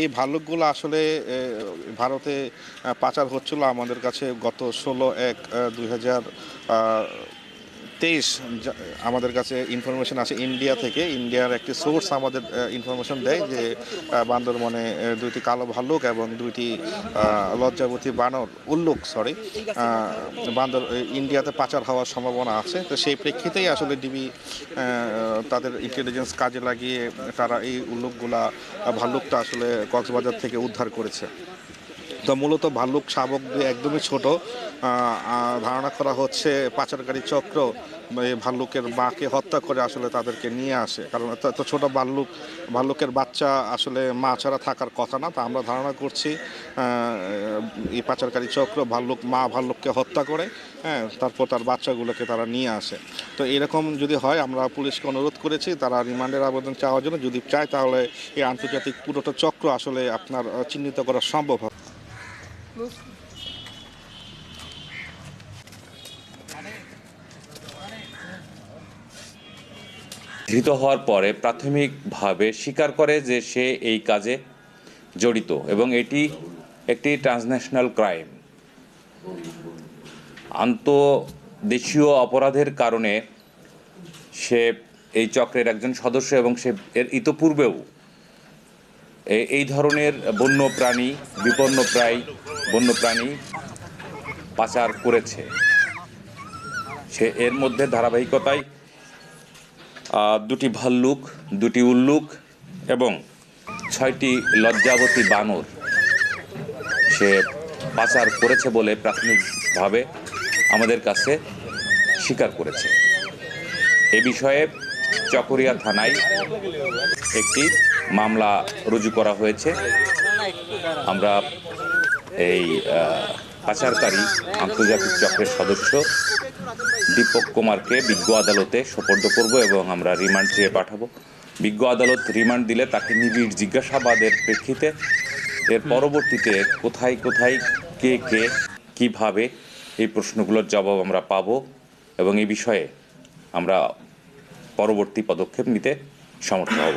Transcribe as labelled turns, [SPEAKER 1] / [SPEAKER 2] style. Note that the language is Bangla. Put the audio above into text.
[SPEAKER 1] এই ভাল্লুকগুলো আসলে ভারতে পাচার হচ্ছিল আমাদের কাছে গত ষোলো এক দুই হাজার তেইশ আমাদের কাছে ইনফরমেশন আছে ইন্ডিয়া থেকে। ইন্ডিয়ার একটি সোর্স আমাদের ইনফরমেশন দেয় যে বান্দরবনে দুইটি কালো ভাল্লুক এবং দুইটি লজ্জাবতী বানর, উল্লুক সরি বান্দর ইন্ডিয়াতে পাচার হওয়ার সম্ভাবনা আছে। তো সেই প্রেক্ষিতেই আসলে ডিবি তাদের ইন্টেলিজেন্স কাজে লাগিয়ে তারা এই উল্লুকগুলা ভাল্লুকটা আসলে কক্সবাজার থেকে উদ্ধার করেছে। তো মূলত ভাল্লুক শাবক একদমই ছোট ধারণা করা হচ্ছে পাচারকারী চক্র ভাল্লুকের মাকে হত্যা করে আসলে তাদেরকে নিয়ে আসে। কারণ এত ছোট ভাল্লুক, ভাল্লুকের বাচ্চা আসলে মা ছাড়া থাকার কথা না। তা আমরা ধারণা করছি এই পাচারকারী চক্র ভাল্লুক, মা ভাল্লুককে হত্যা করে হ্যাঁ তারপর তার বাচ্চাগুলোকে তারা নিয়ে আসে। তো এরকম যদি হয়, আমরা পুলিশকে অনুরোধ করেছি, তারা রিমান্ডের আবেদন চাওয়ার জন্য। যদি চায়, তাহলে এই আন্তর্জাতিক পুরোটা চক্র আসলে আপনার চিহ্নিত করা সম্ভব হবে।
[SPEAKER 2] ধৃত হওয়ার পরে প্রাথমিকভাবে স্বীকার করে যে সে এই কাজে জড়িত এবং এটি একটি ট্রান্সন্যাশনাল ক্রাইম আন্তদেশীয় অপরাধের কারণে সে এই চক্রের একজন সদস্য এবং সে এর ইতপূর্বেও এই ধরনের বন্য প্রাণী, বিপন্ন প্রায় বন্য প্রাণী পাচার করেছে। সে এর মধ্যে ধারাবাহিকতায় দুটি ভাল্লুক, দুটি উল্লুক এবং ছয়টি লজ্জাবতী বানর সে পাচার করেছে বলে প্রাথমিকভাবে আমাদের কাছে স্বীকার করেছে। এ বিষয়ে চকরিয়া থানায় একটি মামলা রুজু করা হয়েছে। আমরা এই পাচারকারী আন্তর্জাতিক চক্রের সদস্য দীপক কুমারকে বিজ্ঞ আদালতে সোপর্দ করব এবং আমরা রিমান্ড চেয়ে পাঠাবো। বিজ্ঞ আদালত রিমান্ড দিলে তাকে নিবিড় জিজ্ঞাসাবাদের প্রেক্ষিতে এর পরবর্তীতে কোথায় কোথায়, কে কে, কীভাবে এই প্রশ্নগুলোর জবাব আমরা পাবো এবং এই বিষয়ে আমরা পরবর্তী পদক্ষেপ নিতে সমর্থ হব।